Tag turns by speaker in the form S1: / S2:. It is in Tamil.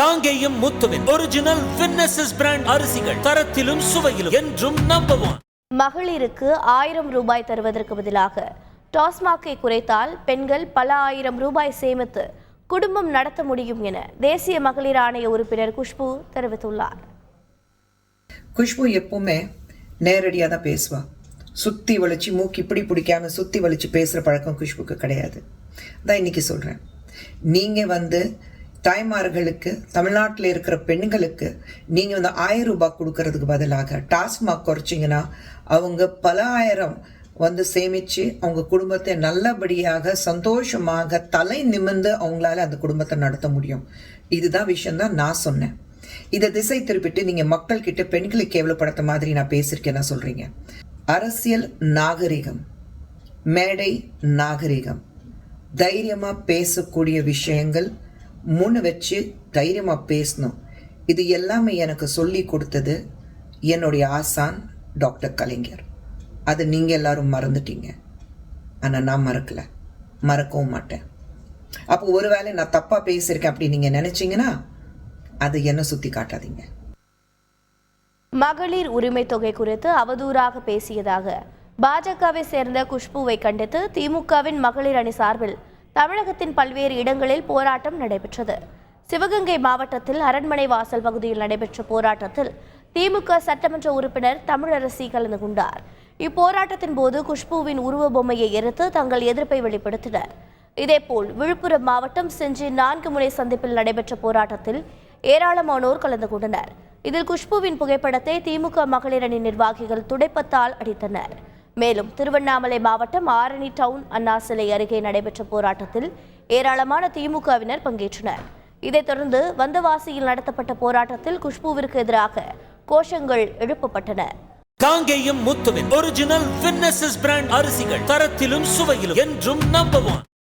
S1: காங்கேயம் முத்துவின் ஒரிஜினல் வின்னசஸ் பிராண்ட் அரிசிகள் தரத்திலும் சுவையிலும் என்றும் நம்பர் ஒன்
S2: மகளிருக்கு ஆயிரம் ரூபாய் தருவதற்கு பதிலாக டாஸ்மாகை குறைத்தால் பெண்கள் பல ஆயிரம் ரூபாய் சேமித்து குடும்பம் நடத்த முடியும் என தேசிய மகளிர் ஆணைய உறுப்பினர் குஷ்பு தெரிவித்துள்ளார்.
S3: குஷ்பு எப்பவுமே நேரடியாக தான் பேசுவா. சுற்றி வலிச்சு மூக்கு இப்படி பிடிக்காம சுற்றி வலிச்சு பேசுகிற பழக்கம் குஷ்புக்கு கிடையாது. தான் இன்னைக்கு சொல்கிறேன் நீங்கள் வந்து தாய்மார்களுக்கு தமிழ்நாட்டில் இருக்கிற பெண்களுக்கு நீங்கள் வந்து ஆயிரம் ரூபாய் கொடுக்கறதுக்கு பதிலாக டாஸ்மாக் குறைச்சிங்கன்னா அவங்க பல ஆயிரம் வந்து சேமித்து அவங்க குடும்பத்தை நல்லபடியாக சந்தோஷமாக தலை நிமிர்ந்து அவங்களால அந்த குடும்பத்தை நடத்த முடியும். இதுதான் விஷயந்தான் நான் சொன்னேன். இதை திசை திருப்பிட்டு நீங்கள் மக்கள்கிட்ட பெண்களை கேவலப்படுத்த மாதிரி நான் பேசியிருக்கேன்னா சொல்கிறீங்க அரசியல் நாகரிகம் மேடை நாகரிகம் தைரியமாக பேசக்கூடிய விஷயங்கள் முன்னு வச்சு தைரியமாக பேசணும். இது எல்லாமே எனக்கு சொல்லி கொடுத்தது என்னுடைய ஆசான் டாக்டர் கலைஞர். அது நீங்கள் எல்லாரும் மறந்துட்டீங்க. ஆனால் நான் மறக்கலை. மறக்கவும் மாட்டேன். அப்போ ஒருவேளை நான் தப்பாக பேசியிருக்கேன் அப்படி நீங்கள் நினச்சிங்கன்னா அது என்ன சுற்றி காட்டாதீங்க.
S2: மகளிர் உரிமை தொகை குறித்து அவதூறாக பேசியதாக பாஜகவை சேர்ந்த குஷ்புவை கண்டித்து திமுகவின் மகளிர் அணி சார்பில் தமிழகத்தின் பல்வேறு இடங்களில் போராட்டம் நடைபெற்றது. சிவகங்கை மாவட்டத்தில் அரண்மனை வாசல் பகுதியில் நடைபெற்ற போராட்டத்தில் திமுக சட்டமன்ற உறுப்பினர் தமிழரசி கலந்து கொண்டார். இப்போராட்டத்தின் போது குஷ்புவின் உருவ பொம்மையை எரித்து தங்கள் எதிர்ப்பை வெளிப்படுத்தினர். இதேபோல் விழுப்புரம் மாவட்டம் செஞ்சி நான்கு முனை சந்திப்பில் நடைபெற்ற போராட்டத்தில் ஏராளமானோர் கலந்து கொண்டனர். இதில் குஷ்புவின் புகைப்படத்தை திமுக மகளிர் அணி நிர்வாகிகள் துடைப்பத்தால் அடித்தனர். மேலும் திருவண்ணாமலை மாவட்டம் ஆரணி டவுன் அண்ணா சிலை அருகே நடைபெற்ற போராட்டத்தில் ஏராளமான திமுகவினர் பங்கேற்றனர். இதைத் தொடர்ந்து வந்தவாசியில் நடத்தப்பட்ட போராட்டத்தில் குஷ்புவிற்கு எதிராக கோஷங்கள் எழுப்பப்பட்டன.
S1: காங்கேயம் முத்துவின் ஒரிஜினல் பிராண்ட் அரிசிகள் தரத்திலும் சுவையிலும் என்றும் நம்பவும்